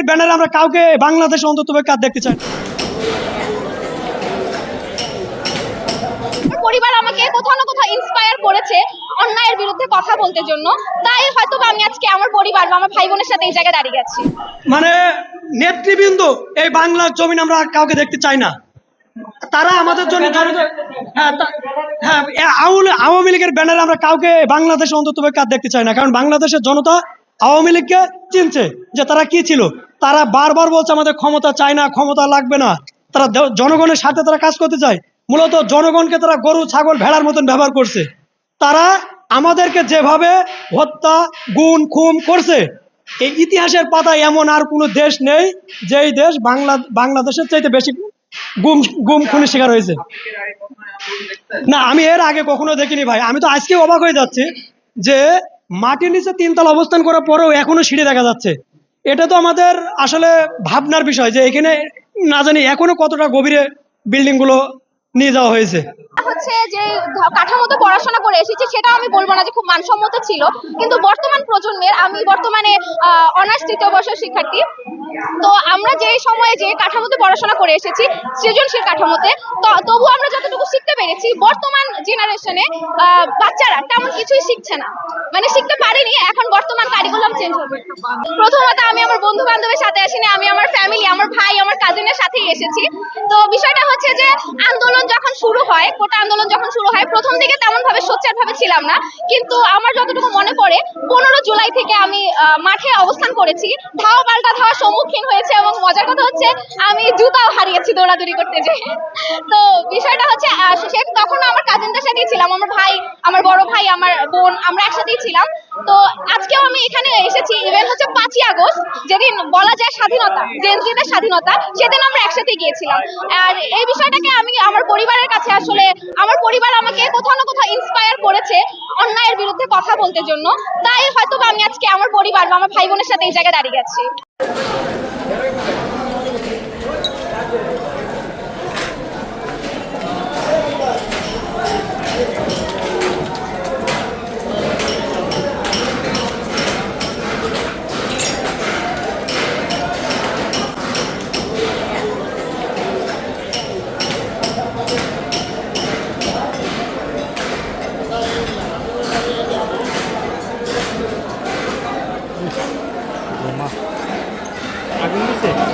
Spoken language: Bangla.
লীগের ব্যানারে আমরা কাউকে বাংলাদেশে অন্তত কাজ দেখতে চাই পরিবার আমাকে কোথাও না কোথাও ইন্সপায়ার করেছে অন্যায়ের বিরুদ্ধে কথা বলতে জন্য। তাই হয়তো আমি আজকে আমার পরিবার বা আমার ভাই বোনের সাথে এই জায়গায় দাঁড়িয়ে আছি। মানে নেতৃবৃন্দ এই বাংলার জমিন আমরা কাউকে দেখতে চাই না। তারা আমাদের জন্য হ্যাঁ হ্যাঁ আওয়ামী- আওয়ামী লীগের ব্যানারে আমরা কাউকে বাংলাদেশে অন্তত কাজ দেখতে চাই না। কারণ বাংলাদেশের জনতা আওয়ামী লীগকে চিনছে যে তারা কি ছিল। তারা বারবার বলছে, আমাদের ক্ষমতা চায় না, ক্ষমতা লাগবে না। তারা জনগণের সাথে তারা কাজ করতে চায়। মূলত জনগণকে তারা গরু, ছাগল, ভেড়ার মতন ব্যবহার করছে। তারা আমাদেরকে যেভাবে হত্যা, গুণ, খুন করছে, এই ইতিহাসের পাতায় এমন আর কোনো দেশ নেই যেই দেশ বাংলা, বাংলাদেশের চাইতে বেশি গুম গুম, খুনের শিকার হয়েছে। না, আমি এর আগে কখনো দেখিনি ভাই। আমি তো আজকে অবাক হয়ে যাচ্ছি যে মাটির নিচে তিনতলা অবস্থান করার পরেও এখনও সিঁড়ি দেখা যাচ্ছে। এটা তো আমাদের আসলে ভাবনার বিষয় যে এখানে না জানি এখনও কতটা গভীরে বিল্ডিংগুলো নিয়ে যাওয়া হয়েছে। হচ্ছে যে পড়াশোনা করে এসেছি, সেটা আমি বলব না যে খুব মানসম্মত ছিল। কিন্তু বর্তমান প্রজন্মের, আমি বর্তমানে অনার্স তৃতীয় বর্ষের শিক্ষার্থী। তো আমরা যে সময়ে যে কাঠামোতে পড়াশোনা করে এসেছি, সৃজনশীল কাঠামোতে তবু আমরা যতটুকু শিখতে পেরেছি, বর্তমান জেনারেশনে বাচ্চারা তেমন কিছুই শিখছে না। মানে শিখতে পারিনি, এখন বর্তমান কারিকুলাম চেঞ্জ হবে। প্রথমত আমি আমার বন্ধু বান্ধবের সাথে আসিনি, আমি আমার ফ্যামিলি আমার ভাই, আমার কাজিনের সাথেই এসেছি। তো বিষয়টা হচ্ছে যে, আন্দোলন যখন শুরু হয়, কোটা আন্দোলন যখন শুরু প্রথম দিকে তেমন ভাবে সোচ্চার ভাবে ছিলাম না, কিন্তু আমার যতটুকু মনে পড়ে, পনেরো জুলাই থেকে আমি মাঠে অবস্থান করেছি। ধাওয়া পাল্টা ধাওয়ার সম্মুখীন হয়েছে এবং মজার কথা হচ্ছে, আমি জুতাও হারিয়েছি দৌড়াদৌড়ি করতে যেয়ে তো বিষয়টা হচ্ছে তখন আমার কাজিনদের সাথেই ছিলাম। আমার ভাই, আমার বড় ভাই, আমার বোন, আমরা একসাথেই ছিলাম। তো আজকেও আমি এখানে এসেছি। ইভেন হচ্ছে পাঁচই আগস্ট, যেদিন বলা যায় স্বাধীনতা জেনজিদের স্বাধীনতা সেদিন আমরা একসাথে গিয়েছিলাম। আর এই বিষয়টাকে আমি আমার পরিবারের কাছে আসলে, আমার পরিবার আমাকে কোথাও না কোথাও ইন্সপায়ার করেছে অন্যায়ের বিরুদ্ধে কথা বলতে জন্য। তাই হয়তো আমি আজকে আমার পরিবার বা আমার ভাই বোনের সাথে এই জায়গায় দাঁড়িয়ে আছি। って